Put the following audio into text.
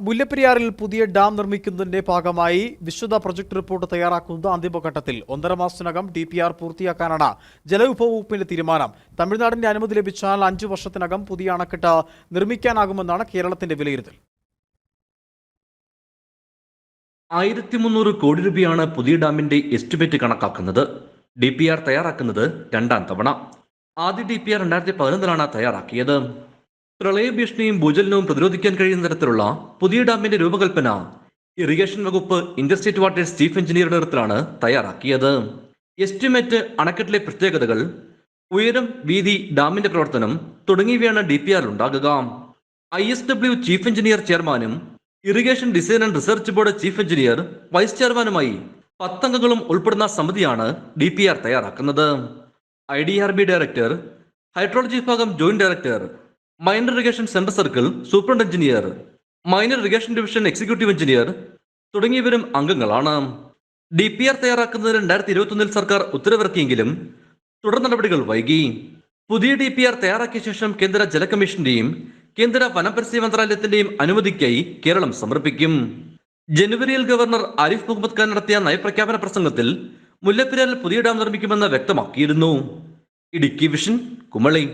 മുല്ലപ്പെരിയാറിൽ പുതിയ ഡാം നിർമ്മിക്കുന്നതിന്റെ ഭാഗമായി വിശദ പ്രൊജക്ട് റിപ്പോർട്ട് തയ്യാറാക്കുന്നത് അന്തിമഘട്ടത്തിൽ. ഒന്നര മാസത്തിനകം ഡി പി ആർ പൂർത്തിയാക്കാനാണ് ജലവിഭവ വകുപ്പിന്റെ തീരുമാനം. തമിഴ്നാടിന്റെ അനുമതി ലഭിച്ചാൽ അഞ്ചു വർഷത്തിനകം പുതിയ അണക്കെട്ട് നിർമ്മിക്കാനാകുമെന്നാണ് കേരളത്തിന്റെ വിലയിരുത്തൽ. ആയിരത്തി മുന്നൂറ് കോടി രൂപയാണ് പുതിയ ഡാമിന്റെ എസ്റ്റിമേറ്റ് കണക്കാക്കുന്നത്. ഡി പി ആർ തയ്യാറാക്കുന്നത് രണ്ടാം തവണ. ആദ്യ ഡി പി ആർ രണ്ടായിരത്തി പതിനൊന്നിലാണ് തയ്യാറാക്കിയത്. പ്രളയഭീഷണിയും ഭൂചലനവും പ്രതിരോധിക്കാൻ കഴിയുന്ന തരത്തിലുള്ള പുതിയ ഡാമിന്റെ രൂപകൽപ്പന ഇറിഗേഷൻ വകുപ്പ് ഇൻഡസ്ട്രേറ്റ് വാട്ടേഴ്സ് ചീഫ് എഞ്ചിനീയറുടെ നേതൃത്വത്തിലാണ് തയ്യാറാക്കിയത്. എസ്റ്റിമേറ്റ് അണക്കെട്ടിലെ പ്രത്യേകതകൾ ഉയരം വീതി ഡാമിന്റെ പ്രവർത്തനം തുടങ്ങിയവയാണ് ഡി പി ആറിൽ ഉണ്ടാകുക. I S W chief engineer ചെയർമാനും irrigation design and research board chief engineer vice ചെയർമാനുമായി പത്തംഗങ്ങളും ഉൾപ്പെടുന്ന സമിതിയാണ് ഡി പി ആർ തയ്യാറാക്കുന്നത്. I D R B director hydrology വിഭാഗം joint director minor irrigation central circle superintendent engineer minor irrigation division executive engineer തുടങ്ങിയവരും അംഗങ്ങളാണ്. D P R തയ്യാറാക്കുന്നതിന് രണ്ടായിരത്തി ഇരുപത്തൊന്നിൽ സർക്കാർ ഉത്തരവിറക്കിയെങ്കിലും തുടർ നടപടികൾ വൈകി. പുതിയ ഡി പി ആർ തയ്യാറാക്കിയ ശേഷം കേന്ദ്ര ജല കമ്മീഷന്റെയും കേന്ദ്ര വനപരിസ്ഥിതി മന്ത്രാലയത്തിന്റെയും അനുമതിക്കായി കേരളം സമർപ്പിക്കും. ജനുവരിയിൽ ഗവർണർ ആരിഫ് മുഹമ്മദ് ഖാൻ നടത്തിയ നയപ്രഖ്യാപന പ്രസംഗത്തിൽ മുല്ലപ്പെരിയാറിൽ പുതിയ ഡാം നിർമ്മിക്കുമെന്ന് വ്യക്തമാക്കിയിരുന്നു. ഇടുക്കി വിഷൻ കുമളി.